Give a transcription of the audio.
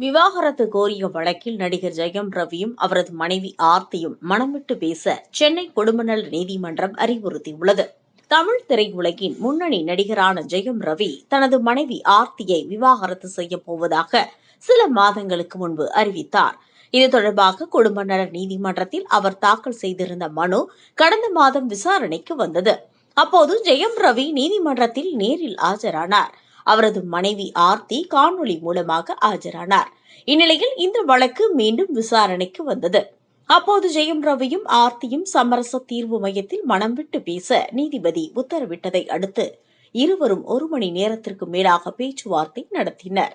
விவாகரத்து கோரிய வழக்கில் நடிகர் ஜெயம் ரவியும் அவரது மனைவி ஆர்த்தியும் மனம் விட்டு பேச சென்னை குடும்பநல நீதிமன்றம் அறிவுறுத்தியுள்ளது. தமிழ் திரையுலகின் முன்னணி நடிகரான ஜெயம் ரவி தனது மனைவி ஆர்த்தியை விவாகரத்து செய்யப் போவதாக சில மாதங்களுக்கு முன்பு அறிவித்தார். இது தொடர்பாக குடும்ப நல நீதிமன்றத்தில் அவர் தாக்கல் செய்திருந்த மனு கடந்த மாதம் விசாரணைக்கு வந்தது. அப்போது ஜெயம் ரவி நீதிமன்றத்தில் நேரில் ஆஜரானார். அவரது மனைவி ஆர்த்தி காணொலி மூலமாக ஆஜரானார். இந்நிலையில் இந்த வழக்கு மீண்டும் விசாரணைக்கு வந்தது. அப்போது ஜெயம் ரவியும் ஆர்த்தியும் சமரச தீர்வு மையத்தில் மனம் விட்டு பேச நீதிபதி உத்தரவிட்டதை அடுத்து இருவரும் ஒரு மணி நேரத்திற்கு மேலாக பேச்சுவார்த்தை நடத்தினர்.